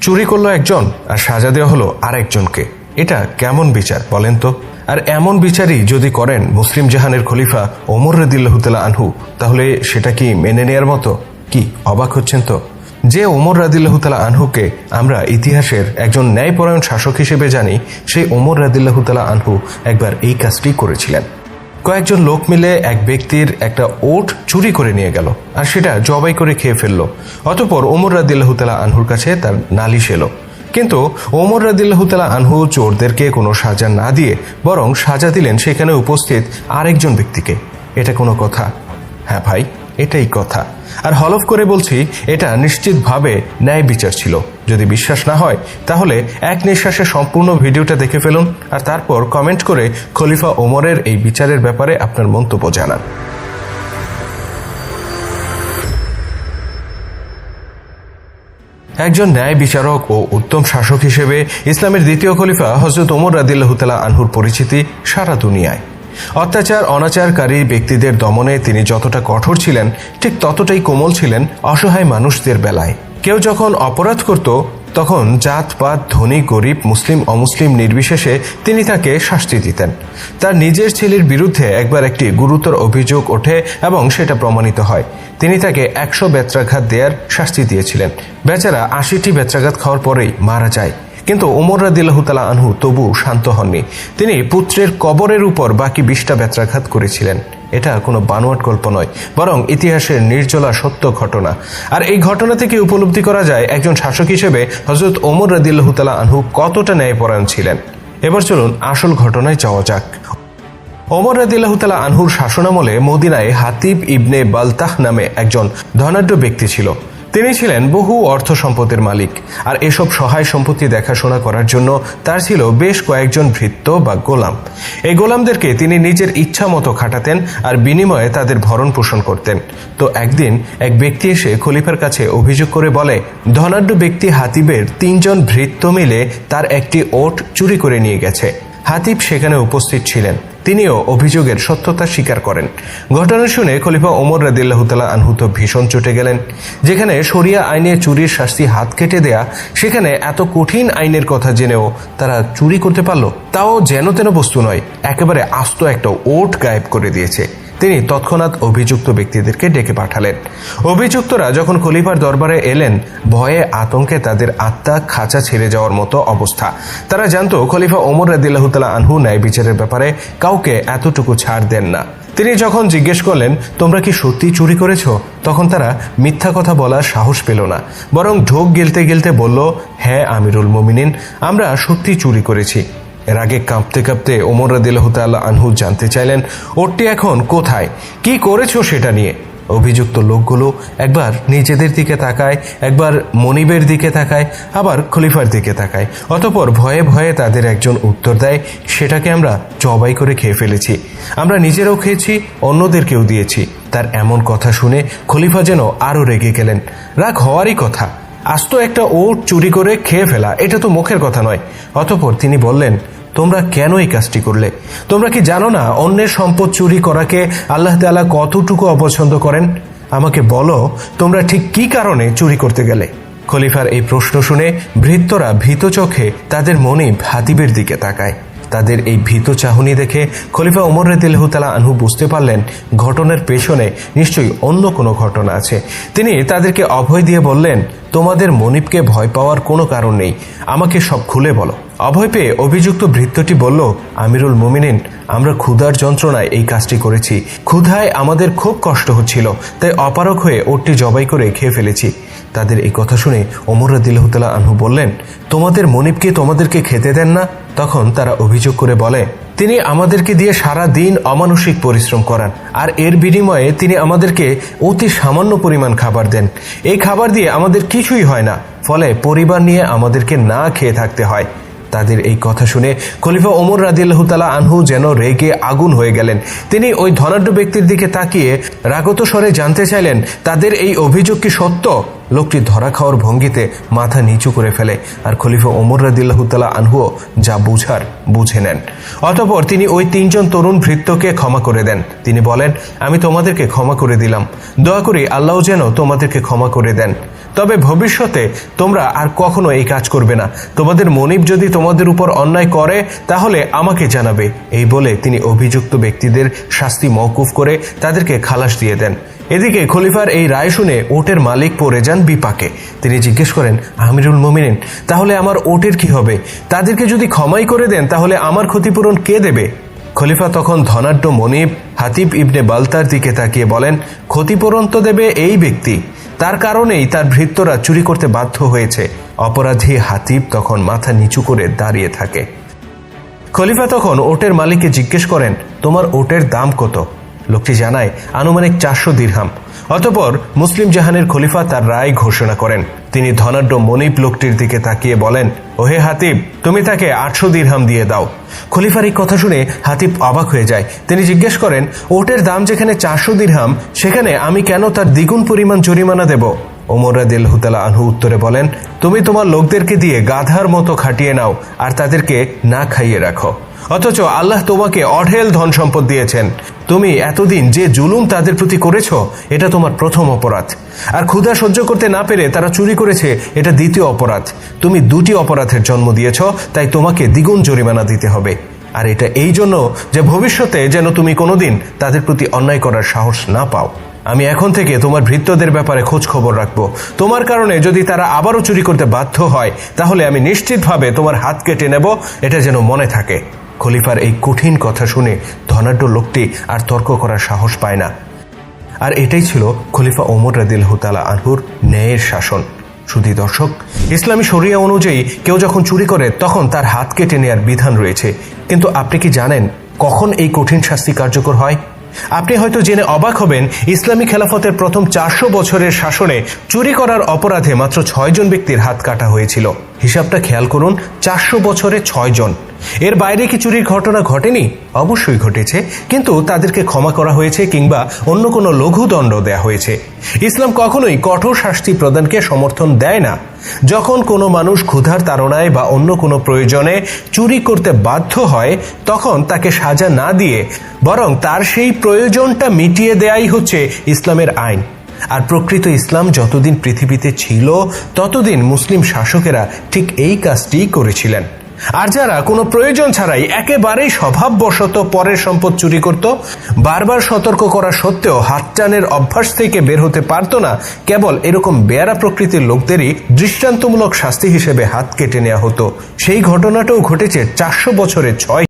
চুরি করল একজন আর সাজা দেওয়া হলো আরেকজনকে। এটা কেমন বিচার বলেন তো? আর এমন বিচারই যদি করেন মুসলিম জাহানের খলিফা ওমর রদিল্লাহতালা আনহু, তাহলে সেটা কি মেনে নেয়ার মতো? কি, অবাক হচ্ছেন তো? যে ওমর রাদিল্লাহতালা আনহুকে আমরা ইতিহাসের একজন ন্যায়পরায়ণ শাসক হিসেবে জানি, সেই ওমর রাদিল্লাহতালা আনহু একবার এই কাজটি করেছিলেন। কয়েকজন লোক মিলে এক ব্যক্তির একটা ওট চুরি করে নিয়ে গেল আর সেটা জবাই করে খেয়ে ফেলল। অতপর ওমর রাদিল্লাহতালা আনহুর কাছে তার নালিশ এলো। কিন্তু ওমর রাদিল্লাহতালা আনহু চোরদেরকে কোনো সাজা না দিয়ে বরং সাজা দিলেন সেখানে উপস্থিত আরেকজন ব্যক্তিকে। এটা কোনো কথা? হ্যাঁ ভাই, এটাই কথা। আর হলফ করে বলছি, এটা নিশ্চিতভাবে ন্যায় বিচার ছিল। যদি বিশ্বাস না হয়, তাহলে এক নিঃশ্বাসে সম্পূর্ণ ভিডিওটা দেখে ফেলুন, আর তারপর কমেন্ট করে খলিফা ওমরের এই বিচারের ব্যাপারে আপনার মন্তব্য জানান। একজন ন্যায় বিচারক ও উত্তম শাসক হিসেবে ইসলামের দ্বিতীয় খলিফা হজরত ওমর রাদিল্লাহতালা আনহুর পরিচিতি সারা দুনিয়ায়। অত্যাচার, অনাচারকারী ব্যক্তিদের দমনে তিনি যতটা কঠোর ছিলেন, ঠিক ততটাই কোমল ছিলেন অসহায় মানুষদের বেলায়। কেউ যখন অপরাধ করত, তখন জাতপাত, ধনী, গরিব, মুসলিম, অমুসলিম নির্বিশেষে তিনি তাকে শাস্তি দিতেন। তার নিজের ছেলের বিরুদ্ধে একবার একটি গুরুতর অভিযোগ ওঠে এবং সেটা প্রমাণিত হয়। তিনি তাকে একশো বেত্রাঘাত দেওয়ার শাস্তি দিয়েছিলেন। বেচারা আশিটি বেত্রাঘাত খাওয়ার পরেই মারা যায়। কিন্তু ওমর রাদিল্লাহতালা আনহু তবু শান্ত হননি। তিনি পুত্রের কবরের উপর বাকি বিশটা বেত্রাঘাত করেছিলেন। এটা কোনো বানোয়াট গল্প নয়, বরং ইতিহাসের নির্জলা সত্য ঘটনা। আর এই ঘটনা থেকে উপলব্ধি করা যায় একজন শাসক হিসেবে হজরত ওমর রাদিল্লাহতালা আনহু কতটা ন্যায়পরায়ণ ছিলেন। এবার চলুন আসল ঘটনায় যাওয়া যাক। ওমর রাদিল্লাহতালা আনহুর শাসনামলে মদিনায় হাতিব ইবনে বালতাহ নামে একজন ধনাঢ্য ব্যক্তি ছিল। তিনি ছিলেন বহু অর্থ সম্পদের মালিক, আর এসব সহায় সম্পত্তি দেখাশোনা করার জন্য তার ছিল বেশ কয়েকজন ভৃত্য বা গোলাম। এই গোলামদেরকে তিনি নিজের ইচ্ছা মতো খাটাতেন আর বিনিময়ে তাদের ভরণ পোষণ করতেন। তো একদিন এক ব্যক্তি এসে খলিফার কাছে অভিযোগ করে বলে, ধনাঢ্য ব্যক্তি হাতিবের তিনজন ভৃত্য মিলে তার একটি ওট চুরি করে নিয়ে গেছে। হাতিব সেখানে উপস্থিত ছিলেন। তিনিও অভিযোগের সত্যতা স্বীকার করেন। ঘটনা শুনে খলিফা ওমর রাদিল্লাহতালা আনহুত ভীষণ চটে গেলেন। যেখানে সরিয়া আইনে চুরির শাস্তি হাত কেটে দেয়া, সেখানে এত কঠিন আইনের কথা জেনেও তারা চুরি করতে পারল, তাও যেন তেন বস্তু নয়, একেবারে আস্ত একটা ওট গায়েব করে দিয়েছে। তিনি তৎক্ষণাৎ অভিযুক্ত ব্যক্তিদেরকে ডেকে পাঠালেন। অভিযুক্তরা যখন খলিফার দরবারে এলেন, ভয়ে আতঙ্কে তাদের আত্মা খাঁচা ছেড়ে যাওয়ার মতো অবস্থা। তারা জানতো খলিফা ওমর রাদিল্লাহতালা আনহু ন্যায় বিচারের ব্যাপারে কাউকে এতটুকু ছাড় দেন না। তিনি যখন জিজ্ঞেস করলেন, তোমরা কি সত্যি চুরি করেছ? তখন তারা মিথ্যা কথা বলার সাহস পেল না, বরং ঢোক গেলতে গেলতে বলল হ্যাঁ আমিরুল মোমিনিন, আমরা সত্যি চুরি করেছি। এর আগে কাঁপতে কাঁপতে ওমর রাদিল্লাহতাল্লাহ আনহু জানতে চাইলেন, ওরটি এখন কোথায়? কি করেছ সেটা নিয়ে? অভিযুক্ত লোকগুলো একবার নিজেদের দিকে তাকায়, একবার মনিবের দিকে তাকায়, আবার খলিফার দিকে তাকায়। অতপর ভয়ে ভয়ে তাদের একজন উত্তর দেয়, সেটাকে আমরা জবাই করে খেয়ে ফেলেছি। আমরা নিজেরাও খেয়েছি, অন্যদেরকেও দিয়েছি। তার এমন কথা শুনে খলিফা যেন আরও রেগে গেলেন। রাগ হওয়ারই কথা। আস্ত একটা ওট চুরি করে খেয়ে ফেলা, এটা তো মুখের কথা নয়। অতপর তিনি বললেন তোমরা কেন এই কাজটি করলে? তোমরা কি জানো না অন্যের সম্পদ চুরি করাকে আল্লাহ তালা কতটুকু অপছন্দ করেন? আমাকে বলো, তোমরা ঠিক কি কারণে চুরি করতে গেলে? খলিফার এই প্রশ্ন শুনে ভৃত্যরা ভীত চোখে তাদের মনে হাতিবের দিকে তাকায়। তাদের এই ভীত চাহনি দেখে খলিফা ওমর রেদিল্লাহতালা আনহু বুঝতে পারলেন, ঘটনার পেছনে নিশ্চয়ই অন্য কোনো ঘটনা আছে। তিনি তাদেরকে অভয় দিয়ে বললেন, তোমাদের মনিবকে ভয় পাওয়ার কোনো কারণ নেই। আমাকে সব খুলে বলো। অভয় পেয়ে অভিযুক্ত ভৃত্যটি বলল, আমিরুল মুমিনিন, আমরা ক্ষুধার যন্ত্রণায় এই কাজটি করেছি। ক্ষুধায় আমাদের খুব কষ্ট হচ্ছিল, তাই অপারক হয়ে ওটটি জবাই করে খেয়ে ফেলেছি। তাদের এই কথা শুনে ওমর রাদিল্লাহতালা আনহু বললেন, তোমাদের মনিবকে তোমাদেরকে খেতে দেন না? তখন তারা অভিযোগ করে বলে, তিনি আমাদেরকে দিয়ে সারা দিন অমানসিক পরিশ্রম করান, আর এর বিনিময়ে তিনি আমাদেরকে অতি সামান্য পরিমাণ খাবার দেন। এই খাবার দিয়ে আমাদের কিছুই হয় না, ফলে পরিবার নিয়ে আমাদেরকে না খেয়ে থাকতে হয়। তাদের এই কথা শুনে খলিফা ওমর রাদিল্লাহতালা আনহু যেন রেগে আগুন হয়ে গেলেন। তিনি ওই ধনাঢ্য ব্যক্তির দিকে তাকিয়ে রাগত স্বরে জানতে চাইলেন, তাদের এই অভিযোগ কি সত্য? লোকটি ধরা খাওয়ার ভঙ্গিতে মাথা নিচু করে ফেলে আর খলিফা ওমর রাদিল্লাহতালা আনহুও যা বুঝার বুঝে নেন। অতপর তিনি ওই তিনজন তরুণ ভৃত্যকে ক্ষমা করে দেন। তিনি বলেন, আমি তোমাদেরকে ক্ষমা করে দিলাম। দয়া করি আল্লাহ যেন তোমাদেরকে ক্ষমা করে দেন। তবে ভবিষ্যতে তোমরা আর কখনো এই কাজ করবে না। তোমাদের মনিব যদি তোমাদের উপর অন্যায় করে, তাহলে আমাকে জানাবে। এই বলে তিনি অভিযুক্ত ব্যক্তিদের শাস্তি মওকুফ করে তাদেরকে খালাস দিয়ে দেন। এদিকে খলিফার এই রায় শুনে ওটের মালিক পড়ে যান বিপাকে। তিনি জিজ্ঞেস করেন, আমিরুল মোমিনিন, তাহলে আমার ওটের কি হবে? তাদেরকে যদি ক্ষমাই করে দেন, তাহলে আমার ক্ষতিপূরণ কে দেবে? খলিফা তখন ধনাঢ্য মনিব হাতিব ইবনে বালতার দিকে তাকিয়ে বলেন, ক্ষতিপূরণ তো দেবে এই ব্যক্তি। তার কারণেই তার ভৃত্যরা চুরি করতে বাধ্য হয়েছে। অপরাধী হাতিব তখন মাথা নিচু করে দাঁড়িয়ে থাকে। খলিফা তখন ওটের মালিককে জিজ্ঞেস করেন, তোমার ওটের দাম কত? লোকটি জানায়, আনুমানিক চারশো দীর্হাম। অতপর মুসলিম জাহানের খলিফা তার রায় ঘোষণা করেন। তিনি ধনাঢ্য মনিপ লোকটির দিকে তাকিয়ে বলেন, ওহে হাতিব, তুমি তাকে আটশো দীর্হাম দিয়ে দাও। খলিফার এই কথা শুনে হাতিব অবাক হয়ে যায়। তিনি জিজ্ঞেস করেন, ওটের দাম যেখানে চারশো দীর্হাম, সেখানে আমি কেন তার দ্বিগুণ পরিমাণ জরিমানা দেব? ওমর রাদিল হুতালা আনহু উত্তরে বলেন, তুমি তোমার লোকদেরকে দিয়ে গাধার মতো খাটিয়ে নাও আর তাদেরকে না খাইয়ে রাখো। অথচ আল্লাহ তোমাকে অঢেল ধন সম্পদ দিয়েছেন। তুমি এতদিন যে জুলুম তাদের প্রতি করেছ, এটা তোমার প্রথম অপরাধ। আর ক্ষুধা সহ্য করতে না পেরে তারা চুরি করেছে, এটা দ্বিতীয় অপরাধ। তুমি দুটি অপরাধের জন্ম দিয়েছ, তাই তোমাকে দ্বিগুণ জরিমানা দিতে হবে। আর এটা এই জন্য যে ভবিষ্যতে যেন তুমি কোনোদিন তাদের প্রতি অন্যায় করার সাহস না পাও। আমি এখন থেকে তোমার ভৃত্যদের ব্যাপারে খোঁজ খবর রাখব। তোমার কারণে যদি তারা আবারও চুরি করতে বাধ্য হয়, তাহলে আমি নিশ্চিতভাবে তোমার হাত কেটে নেব, এটা যেন মনে থাকে। খলিফার এই কঠিন কথা শুনে ধনাঢ্য লোকটি আর তর্ক করার সাহস পায় না। আর এটাই ছিল খলিফা ওমর রাদিল হুতালা আনহুর ন্যায়ের শাসন। শুধু দর্শক, ইসলামী শরিয়া অনুযায়ী কেউ যখন চুরি করে, তখন তার হাত কেটে নেয়ার বিধান রয়েছে। কিন্তু আপনি কি জানেন কখন এই কঠিন শাস্তি কার্যকর হয়? আপনি হয়তো জেনে অবাক হবেন, ইসলামী খেলাফতের প্রথম চারশো বছরের শাসনে চুরি করার অপরাধে মাত্র ছয়জন ব্যক্তির হাত কাটা হয়েছিল। হিসাবটা খেয়াল করুন, চারশো বছরে ছয় জন এর বাইরে কি চুরির ঘটনা ঘটেনি? অবশ্যই ঘটেছে, কিন্তু তাদেরকে ক্ষমা করা হয়েছে কিংবা অন্য কোনো লঘু দণ্ড দেয়া হয়েছে। ইসলাম কখনোই কঠোর শাস্তি প্রদানকে সমর্থন দেয় না। যখন কোনো মানুষ ক্ষুধার তাড়নায় বা অন্য কোনো প্রয়োজনে চুরি করতে বাধ্য হয়, তখন তাকে সাজা না দিয়ে বরং তার সেই প্রয়োজনটা মিটিয়ে দেয়াই হচ্ছে ইসলামের আইন। আর প্রকৃত ইসলাম যতদিন পৃথিবীতে ছিল, ততদিন মুসলিম শাসকেরা ঠিক এই কাজটিই করেছিলেন। আর যারা কোনো প্রয়োজন ছাড়াই একেবারেই স্বভাববশত পরের সম্পদ চুরি করত, বারবার সতর্ক করা সত্ত্বেও হাতটানের অভ্যাস থেকে বের হতে পারত না, কেবল এরকম বেয়ারা প্রকৃতির লোকদেরই দৃষ্টান্তমূলক শাস্তি হিসেবে হাত কেটে নেওয়া হতো। সেই ঘটনাটাও ঘটেছে চারশো বছরের ছয়